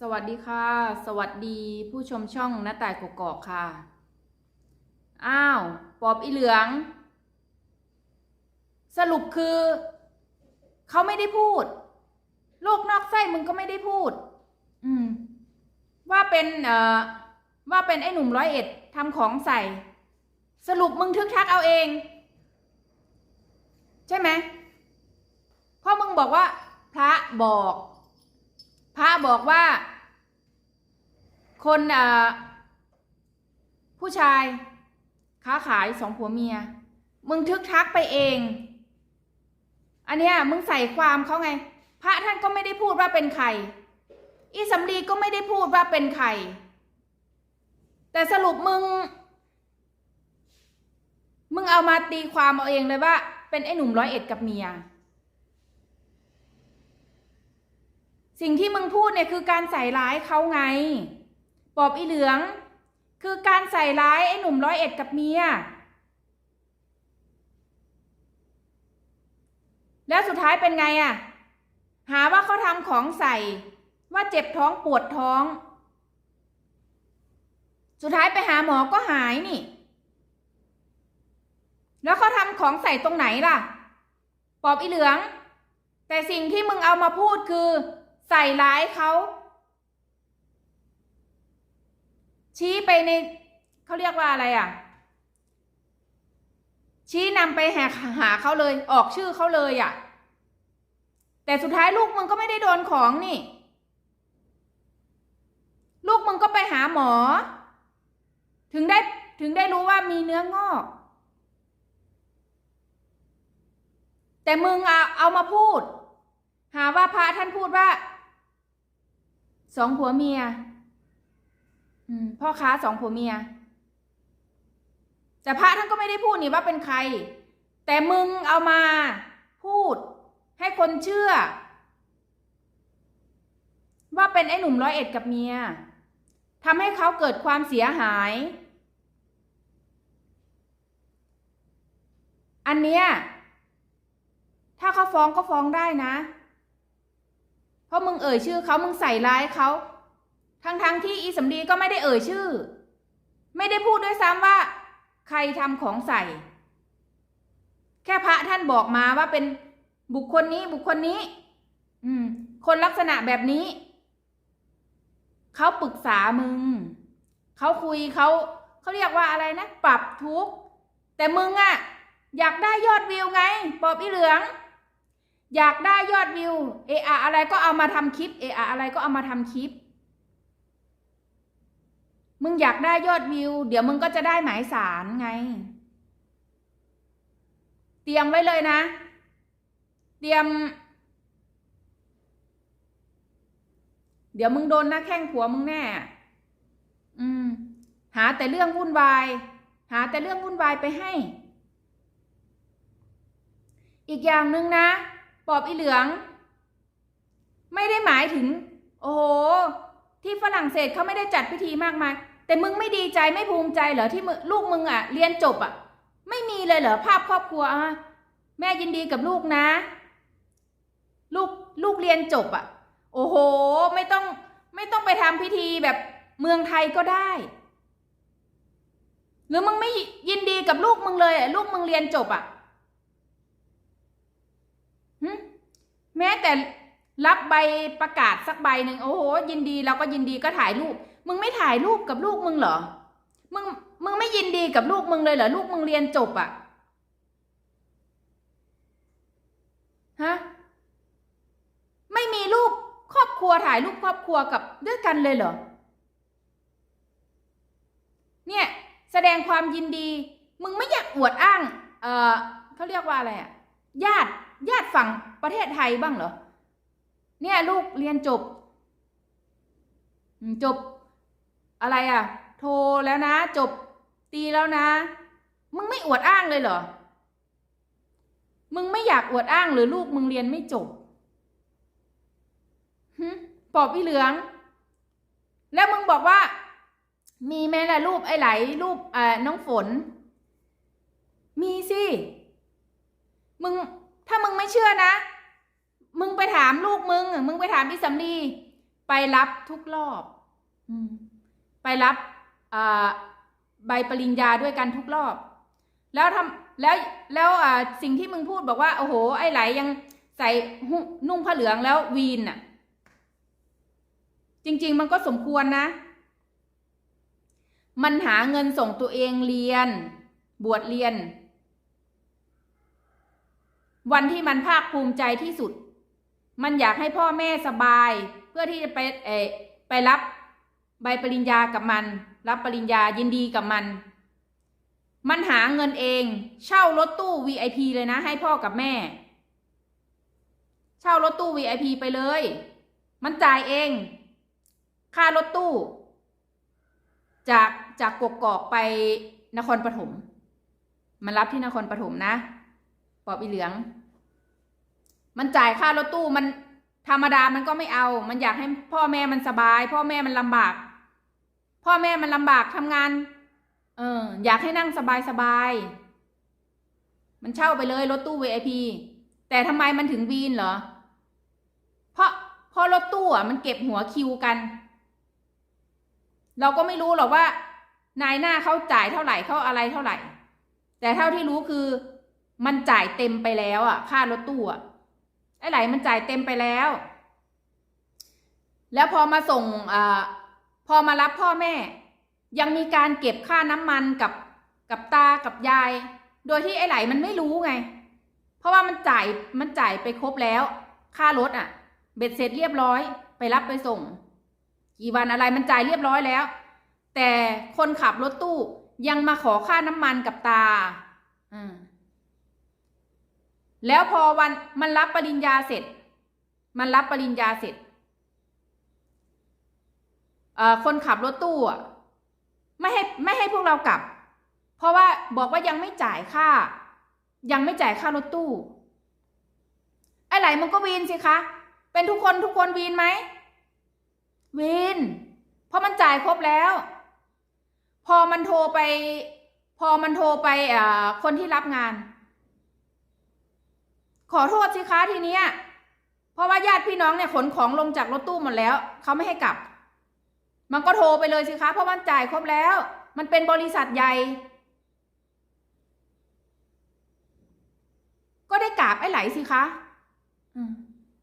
สวัสดีค่ะ สวัสดีผู้ชมช่องหน้าต่ายกกอกค่ะ อ้าว ปอบอีเหลือง สรุปคือ เขาไม่ได้พูด โลกนอกไส้มึงก็ไม่ได้พูด อืม ว่าเป็นเอ่อว่าเป็นไอ้หนุ่มร้อยเอ็ดทำของใส่ สรุปมึงทึกทักเอาเอง ใช่ไหมพราะมึงบอกว่า พระบอก พระบอกว่า คนผู้ชายค้าขายสองผัวเมีย มึงทึกทักไปเอง อันเนี้ยมึงใส่ความเขาไง พระท่านก็ไม่ได้พูดว่าเป็นใคร อีสำลีก็ไม่ได้พูดว่าเป็นใคร แต่สรุปมึง มึงเอามาตีความเอาเองเลยว่า เป็นไอ้หนุ่มร้อยเอ็ดกับเมีย สิ่งที่มึงพูดเนี่ยคือการใส่ร้ายเขาไง ปอบอีเหลือง คือการใส่ร้ายไอ้หนุ่มร้อยเอ็ดกับเมีย แล้วสุดท้ายเป็นไงอะหาว่าเขาทำของใส่ ว่าเจ็บท้องปวดท้อง สุดท้ายไปหาหมอก็หายนี่ แล้วเขาทำของใส่ตรงไหนล่ะ ปอบอีเหลือง แต่สิ่งที่มึงเอามาพูดคือ ใส่ร้ายเขา ชี้ไปในเขาเรียกว่าอะไรอะ ชี้นำไปหาหาเขาเลย ออกชื่อเขาเลยอะ แต่สุดท้ายลูกมึงก็ไม่ได้โดนของนี่ ลูกมึงก็ไปหาหมอ ถึงได้ถึงได้รู้ว่ามีเนื้องอกแต่มึงเอาเอามาพูด หาว่าพระท่านพูดว่า สองผัวเมีย อืม พ่อค้าสองผัวเมีย แต่พระท่านก็ไม่ได้พูดนี่ว่าเป็นใคร แต่มึงเอามาพูด ให้คนเชื่อ ว่าเป็นไอ้หนุ่มร้อยเอ็ดกับเมียทำให้เขาเกิดความเสียหาย อันเนี้ย ถ้าเขาฟ้องก็ฟ้องได้นะ ราะมึงเอ่ยชื่อเขามึงใส่ร้ายเขาทั้งๆทที่อีสำลีก็ไม่ได้เอ่ยชื่อ ไม่ได้พูดด้วยซ้ำว่า ใครทำของใส่ แค่พระท่านบอกมาว่าเป็นบุคคลนี้บุคคลนี้ อืม คนลักษณะแบบนี้เขาปรึกษามึงเขาคุยเขาเขาเรียกว่าอะไรนะ ปรับทุกข์แต่มึงอะอยากได้ยอดวิวไง ปอบอีเหลือง อยากได้ยอดวิวเออะอะไรก็เอามาทำคลิปเออะอะไรก็เอามาทำคลิป มึงอยากได้ยอดวิว เดี๋ยวมึงก็จะได้หมายสารไง เตรียมไว้เลยนะ เตรียม เดี๋ยวมึงโดนหน้าแข้งผัวมึงแน่ อืม หาแต่เรื่องวุ่นวาย หาแต่เรื่องวุ่นวายไปให้ อีกอย่างหนึ่งนะ ปอบอีเหลือง ไม่ได้หมายถึง โอ้โห ที่ฝรั่งเศสเขาไม่ได้จัดพิธีมากมาย แต่มึงไม่ดีใจไม่ภูมิใจเหรอที่ลูกมึงอะ เรียนจบอะ ไม่มีเลยเหรอภาพครอบครัวอะแม่ยินดีกับลูกนะ ลูกลูกเรียนจบอะ โอ้โห ไม่ต้องไม่ต้องไปทำพิธีแบบเมืองไทยก็ได้ หรือมึงไม่ยินดีกับลูกมึงเลยอะลูกมึงเรียนจบอะหึ แม้แต่รับใบประกาศสักใบหนึ่งโอ้โหยินดีเราก็ยินดีก็ถ่ายรูป มึงไม่ถ่ายรูปกับลูกมึงเหรอ มึงมึงไม่ยินดีกับลูกมึงเลยเหรอลูกมึงเรียนจบอะฮะไม่มีรูปครอบครัวถ่ายรูปครอบครัวกับด้วยกันเลยเหรอเนี่ยแสดงความยินดี มึงไม่อยากอวดอ้าง เออเขาเรียกว่าอะไรอะญาติ ญาติฝั่งประเทศไทยบ้างเหรอ เนี่ยลูกเรียนจบ จบอะไรอะโทรแล้วนะ จบตีแล้วนะ มึงไม่อวดอ้างเลยเหรอ มึงไม่อยากอวดอ้างหรือลูกมึงเรียนไม่จบหึปอบพี่เหลือง แล้วมึงบอกว่า มีไหมล่ะรูปไอ้ไหล รูปอ่าน้องฝน มีสิ มึง ถ้ามึงไม่เชื่อนะ มึงไปถามลูกมึง มึงไปถามพี่สำลีไปรับทุกรอบอไปรับใบปริญญาด้วยกันทุกรอบ แล้วทำแล้วแล้วสิ่งที่มึงพูดบอกว่า โอ้โห ไอ้ไหลยังใส่นุ่งผ้าเหลืองแล้ววีนน่ะ จริง ๆ มันก็สมควรนะ มันหาเงินส่งตัวเองเรียน บวชเรียน วันที่มันภาคภูมิใจที่สุด มันอยากให้พ่อแม่สบาย เพื่อที่จะไปเอไปรับใบปริญญากับมัน รับปริญญายินดีกับมัน มันหาเงินเอง เช่ารถตู้ VIP เลยนะ ให้พ่อกับแม่ เช่ารถตู้ VIP ไปเลย มันจ่ายเอง ค่ารถตู้ จากจากกกอกไปนครปฐมมันรับที่นครปฐมนะ ปอบอีเหลือง มันจ่ายค่ารถตู้มันธรรมดามันก็ไม่เอา มันอยากให้พ่อแม่มันสบาย พ่อแม่มันลำบาก พ่อแม่มันลำบากทำงาน เออ อยากให้นั่งสบายสบาย มันเช่าไปเลยรถตู้ VIP แต่ทำไมมันถึงวีนเหรอ เพราะเพราะรถตู้อะมันเก็บหัวคิวกัน เราก็ไม่รู้หรอกว่า นายหน้าเขาจ่ายเท่าไหร่เขาอะไรเท่าไหร่ แต่เท่าที่รู้คือ มันจ่ายเต็มไปแล้วอะ ค่ารถตู้อะไอ้ไหลมันจ่ายเต็มไปแล้ว แล้วพอมาส่งอ่าพอมารับพ่อแม่ ยังมีการเก็บค่าน้ำมันกับกับตากับยาย โดยที่ไอ้ไหลมันไม่รู้ไง เพราะว่ามันจ่ายมันจ่ายไปครบแล้ว ค่ารถอะ เบ็ดเสร็จเรียบร้อย ไปรับไปส่ง กี่วันอะไรมันจ่ายเรียบร้อยแล้ว แต่คนขับรถตู้ยังมาขอค่าน้ำมันกับตา อืม แล้วพอวันมันรับปริญญาเสร็จ มันรับปริญญาเสร็จคนขับรถตู้ไม่ให้ไม่ให้พวกเรากลับ เพราะว่าบอกว่ายังไม่จ่ายค่า ยังไม่จ่ายค่ารถตู้ไอ้ไหลมันก็วีนสิคะ เป็นทุกคนทุกคนวีนไหมวีนเพราะมันจ่ายครบแล้ว พอมันโทรไป พอมันโทรไปคนที่รับงาน ขอโทษสิคะทีเนี้ย เพราะว่าญาติพี่น้องเนี่ยขนของลงจากรถตู้หมดแล้ว เขาไม่ให้กลับ มันก็โทรไปเลยสิคะเพราะมันจ่ายครบแล้ว มันเป็นบริษัทใหญ่ ก็ได้กราบไอ้ไหลสิคะ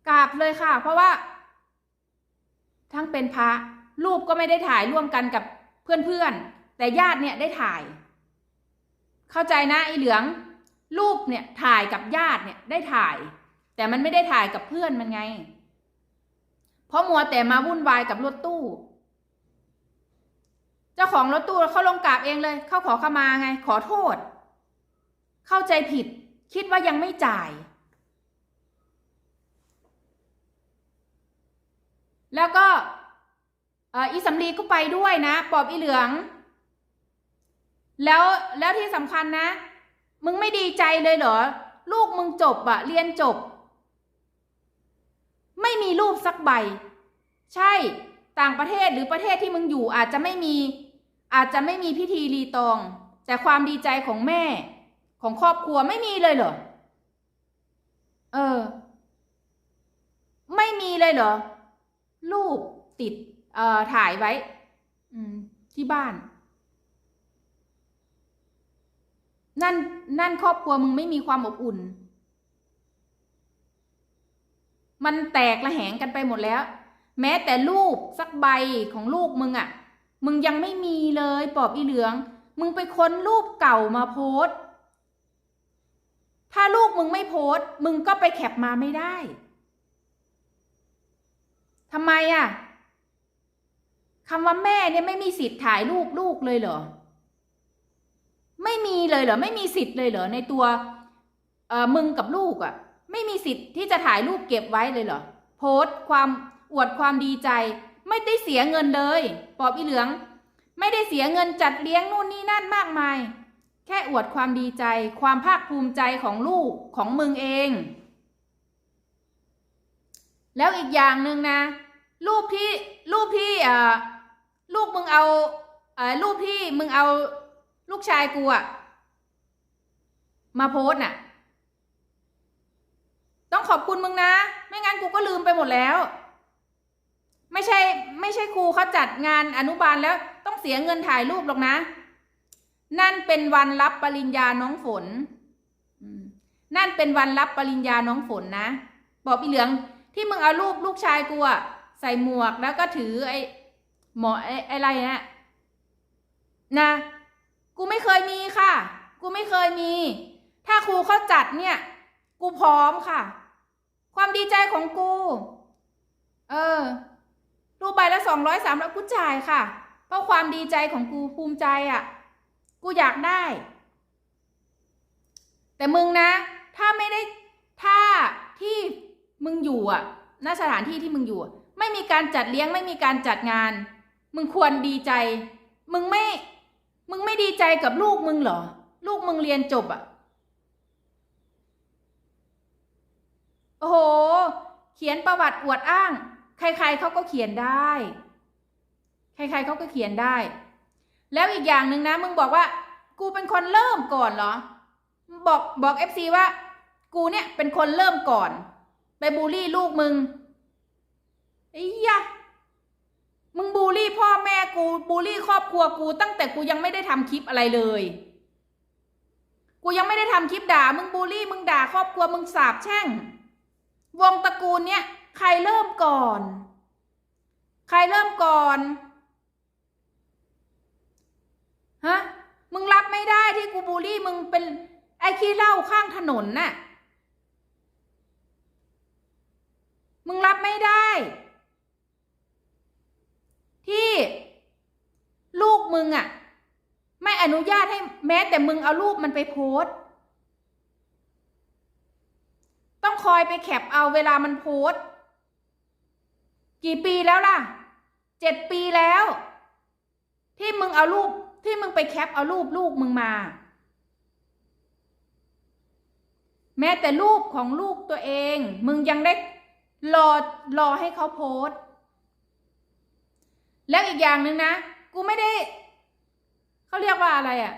กราบเลยค่ะ เพราะว่า ทั้งเป็นพระรูปก็ไม่ได้ถ่ายร่วมกันกับเพื่อนๆ แต่ญาติเนี่ยได้ถ่าย เข้าใจนะไอ้เหลือง รูปเนี่ยถ่ายกับญาติเนี่ยได้ถ่าย แต่มันไม่ได้ถ่ายกับเพื่อนมันไง เพราะมัวแต่มาวุ่นวายกับรถตู้ เจ้าของรถตู้เขาลงกราบเองเลยเขาขอขมาไง ขอโทษ เข้าใจผิด คิดว่ายังไม่จ่าย แล้วก็ออีสำลีก็ไปด้วยนะ ปอบอีเหลือง แล้วแล้วที่สำคัญนะ มึงไม่ดีใจเลยเหรอ ลูกมึงจบอะเรียนจบ ไม่มีรูปสักใบ ใช่ต่างประเทศหรือประเทศที่มึงอยู่อาจจะไม่มี อาจจะไม่มีพิธีรีตอง แต่ความดีใจของแม่ ของครอบครัวไม่มีเลยเหรอ เออ ไม่มีเลยเหรอ รูปติด เอ่อถ่ายไว้ อืม ที่บ้าน นั่นนั่นครอบครัวมึงไม่มีความอบอุ่น มันแตกระแหงกันไปหมดแล้ว แม้แต่รูปสักใบของลูกมึงอะ่ะ มึงยังไม่มีเลยปอบอีเหลือง มึงไปค้นรูปเก่ามาโพสถ้าลูกมึงไม่โพสมึงก็ไปแคปมาไม่ได้ทำไมอะคำว่าแม่เนี่ยไม่มีสิทธิ์ถ่ายรูปลูกเลยเหรอ ไม่มีเลยเหรอไม่มีสิทธิ์เลยเหรอในตัวเอ่อมึงกับลูกอะ่ะ ไม่มีสิทธิ์ที่จะถ่ายรูปเก็บไว้เลยเหรอโพสต์ความอวดความดีใจ ไม่ได้เสียเงินเลยปอบอีเหลือง ไม่ได้เสียเงินจัดเลี้ยงนู่นนี่นั่นมากมาย แค่อวดความดีใจ ความภาคภูมิใจของลูกของมึงเอง แล้วอีกอย่างหนึ่งนะ รูปที่รูปที่เอ่อลูกมึงเอาเอ่อรูปที่มึงเอา ลูกชายกูอะมาโพสน่ะ ต้องขอบคุณมึงนะ ไม่งั้นกูก็ลืมไปหมดแล้ว ไม่ใช่ ไม่ใช่ครูเขาจัดงานอนุบาลแล้ว ต้องเสียเงินถ่ายรูปหรอกนะ นั่นเป็นวันรับปริญญาน้องฝนนั่นเป็นวันรับปริญญาน้องฝนนะ บอกพี่เหลืองที่มึงเอารูปลูกชายกูอะใส่หมวกแล้วก็ถือไอ้หมอไอ้ไอ้อะไรนะนะ กูไม่เคยมีค่ะ กูไม่เคยมี ถ้าครูเขาจัดเนี่ย กูพร้อมค่ะ ความดีใจของกู เออรูปใบละสองร้อยสามร้อยกูจ่ายค่ะ เพราะความดีใจของกูภูมิใจอะ่ะ กูอยากได้ แต่มึงนะ ถ้าไม่ได้ถ้าที่มึงอยู่อะณสถานที่ที่มึงอยู่ ไม่มีการจัดเลี้ยงไม่มีการจัดงาน มึงควรดีใจ มึงไม่ มึงไม่ดีใจกับลูกมึงเหรอ ลูกมึงเรียนจบอะโอ้โห เขียนประวัติอวดอ้าง ใครๆเขาก็เขียนได้ ใครๆเขาก็เขียนได้ แล้วอีกอย่างหนึ่งนะ มึงบอกว่า กูเป็นคนเริ่มก่อนเหรอ บอกบอกเอฟซีว่า กูเนี่ยเป็นคนเริ่มก่อน ไปบูลลี่ลูกมึงไอ้ยะ มึงบูลลี่พ่อแม่กูบูลลี่ครอบครัวกู ตั้งแต่กูยังไม่ได้ทำคลิปอะไรเลย กูยังไม่ได้ทำคลิปด่า มึงบูลลี่ มึงด่าครอบครัวมึงสาบแช่ง วงตระกูลเนี่ยใครเริ่มก่อน ใครเริ่มก่อนฮะมึงรับไม่ได้ที่กูบูลลี่มึงเป็นไอ้ขี้เหล้าข้างถนนน่ะมึงรับไม่ได้ ที่ลูกมึงอะ่ะ ไม่อนุญาตให้แม้แต่มึงเอารูปมันไปโพสต้องคอยไปแคปเอาเวลามันโพสกี่ปีแล้วล่ะเจ็ดปีแล้ว ที่มึงเอารูปที่มึงไปแคปเอารูปลูกมึงมา แม้แต่รูปของลูกตัวเอง มึงยังได้รอรอให้เขาโพสต์แล้วอีกอย่างหนึ่งนะ กูไม่ได้ เขาเรียกว่าอะไรอะ่ะ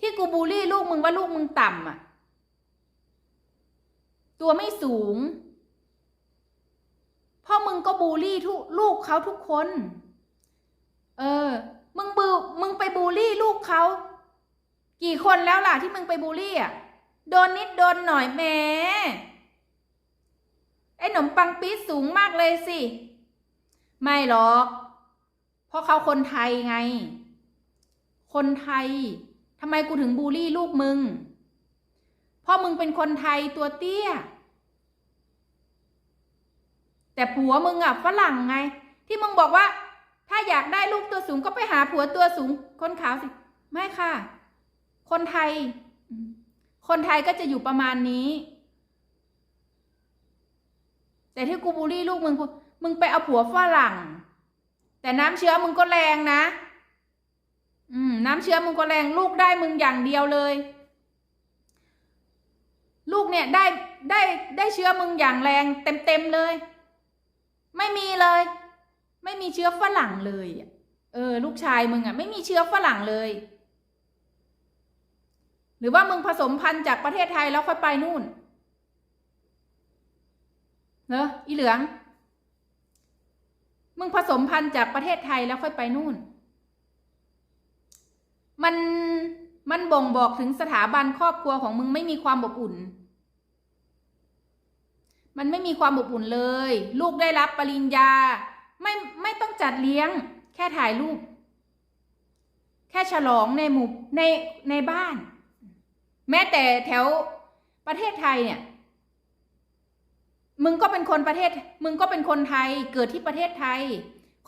ที่กูบูลลี่ลูกมึงว่าลูกมึงต่ำอะ ตัวไม่สูง พ่อมึงก็บูลลี่ทุลูกเขาทุกคน เออ มึงบูมึงไปบูลลี่ลูกเขา กี่คนแล้วล่ะที่มึงไปบูลลี่อะ โดนนิดโดนหน่อยแหมไอ้หนมปังปี๊ดสูงมากเลยสิ ไม่หรอก เพราะเขาคนไทยไง คนไทย ทำไมกูถึงบูลลี่ลูกมึงเพราะมึงเป็นคนไทยตัวเตี้ย แต่ผัวมึงอะฝรั่งไง ที่มึงบอกว่า ถ้าอยากได้ลูกตัวสูงก็ไปหาผัวตัวสูง คนขาวสิ ไม่ค่ะ คนไทย คนไทยก็จะอยู่ประมาณนี้ แต่ที่กูบูลลี่ลูกมึง มึงไปเอาผัวฝรั่ง แต่น้ำเชื้อมึงก็แรงนะ อืม น้ำเชื้อมึงก็แรงลูกได้มึงอย่างเดียวเลย ลูกเนี่ยได้ได้ได้เชื้อมึงอย่างแรงเต็มเต็มเลย ไม่มีเลย ไม่มีเชื้อฝรั่งเลยเออ ลูกชายมึงอะ ไม่มีเชื้อฝรั่งเลย หรือว่ามึงผสมพันธุ์จากประเทศไทยแล้วค่อยไปนู่นเนอะอีเหลือง มึงผสมพันธุ์จากประเทศไทยแล้วค่อยไปนู่น มันมันบ่งบอกถึงสถาบันครอบครัวของมึงไม่มีความอบอุ่น มันไม่มีความอบอุ่นเลย ลูกได้รับปริญญา ไม่ไม่ต้องจัดเลี้ยง แค่ถ่ายรูป แค่ฉลองในหมู่ในในบ้าน แม้แต่แถวประเทศไทยเนี่ย มึงก็เป็นคนประเทศ มึงก็เป็นคนไทย เกิดที่ประเทศไทย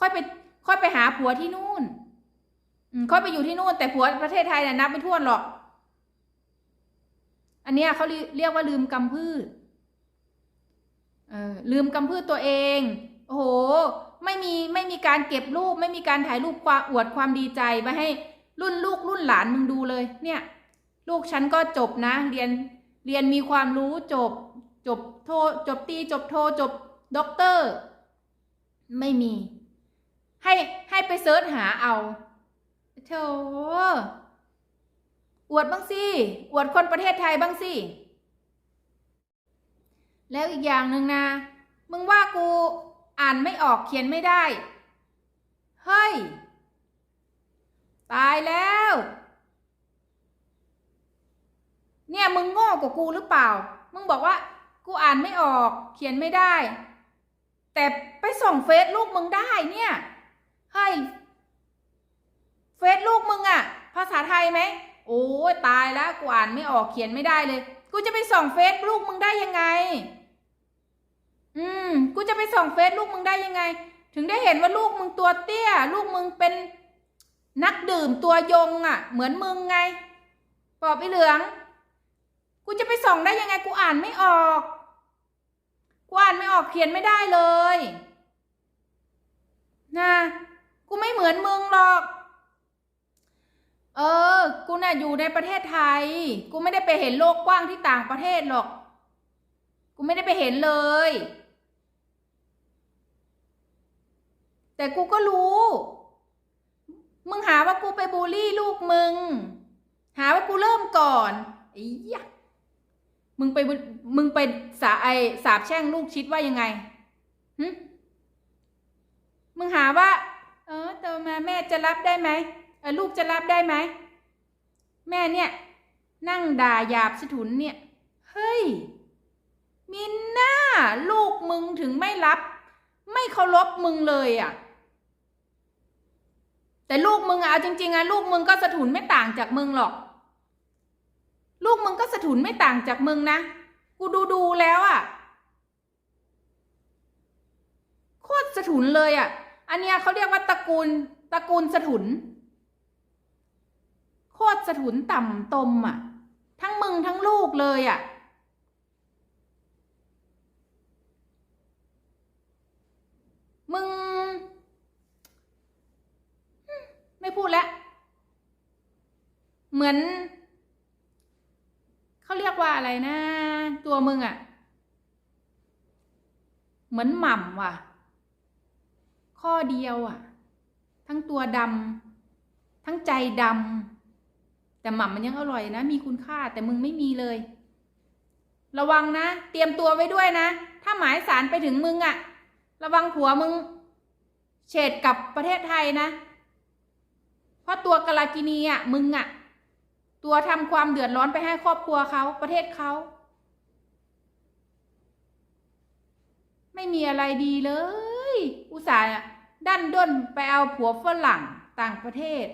ค่อยไปค่อยไปหาผัวที่นู่น อืมค่อยไปอยู่ที่นู่นแต่ผัวประเทศไทยเนี่ยนับไม่ถ้วนหรอก อันเนี้ยเขาเรียกว่าลืมกำพืชเออลืมกำพืชตัวเอง โอ้โห ไม่มีไม่มีการเก็บรูป ไม่มีการถ่ายรูปความอวดความดีใจไปให้รุ่นลูกรุ่นหลานมึงดูเลย เนี่ย ลูกฉันก็จบนะ เรียนเรียนมีความรู้จบ จบโทจบตีจบโทจบด็อกเตอร์ ไม่มี ให้ให้ไปเซิร์ชหาเอา เธออวดบ้างสิอวดคนประเทศไทยบ้างสิ แล้วอีกอย่างหนึ่งนะ มึงว่ากูอ่านไม่ออกเขียนไม่ได้ เฮ้ย ตายแล้ว เนี่ยมึงโง่กว่ากูหรือเปล่า มึงบอกว่า กูอ่านไม่ออกเขียนไม่ได้ แต่ไปส่งเฟซลูกมึงได้เนี่ย เฮ้ย ฟซลูกมึงอะภาษาไทยไหมโอ้ยตายแล้วกูอ่านไม่ออกเขียนไม่ได้เลย กูจะไปส่องเฟซลูกมึงได้ยังไง อืม กูจะไปส่องเฟซลูกมึงได้ยังไง ถึงได้เห็นว่าลูกมึงตัวเตี้ย ลูกมึงเป็นนักดื่มตัวยงอะ่ะ เหมือนมึงไงปอบไอเหลือง กูจะไปส่องได้ยังไง กูอ่านไม่ออก กูอ่านไม่ออกเขียนไม่ได้เลยนะกูไม่เหมือนมึงหรอก เออ กูน่ะอยู่ในประเทศไทย กูไม่ได้ไปเห็นโลกกว้างที่ต่างประเทศหรอก กูไม่ได้ไปเห็นเลย แต่กูก็รู้ มึงหาว่ากูไปบูลลี่ลูกมึง หาว่ากูเริ่มก่อนไอ้ยะมึงไปมึงไปสาไอสาบแช่งลูกชิดว่ายังไงหึมึงหาว่า เออโตมาแม่จะรับได้ไหม ลูกจะรับได้ไหม แม่เนี่ย นั่งด่าหยาบสะทุนเนี่ย เฮ้ย มินน่าลูกมึงถึงไม่รับ ไม่เคารพมึงเลยอะ่ะ แต่ลูกมึงอะเอาจริง ๆอะลูกมึงก็สะทุนไม่ต่างจากมึงหรอก ลูกมึงก็สะทุนไม่ต่างจากมึงนะ กูดูดูแล้วอะ่ะโคตรสะทุนเลยอะ่ะ อันเนี้ยเขาเรียกว่าตระกูลตระกูลสะทุน โคตรสะทุนต่ำตมอะ ทั้งมึงทั้งลูกเลยอะ มึง ไม่พูดแล้ว เหมือน เขาเรียกว่าอะไรนะ ตัวมึงอะ่ะ เหมือนหม่ำว่ะ ข้อเดียวอะ่ะ ทั้งตัวดำทั้งใจดำ แต่หม่ำมันยังอร่อยนะ มีคุณค่าแต่มึงไม่มีเลย ระวังนะ เตรียมตัวไว้ด้วยนะ ถ้าหมายสารไปถึงมึงอะระวังผัวมึง เฉดกับประเทศไทยนะ เพราะตัวกาลากินีอะมึงอะตัวทำความเดือดร้อนไปให้ครอบครัวเขาประเทศเขาไม่มีอะไรดีเลย อุตส่าห์ดันด้นไปเอาผัวฝรั่งต่างประเทศ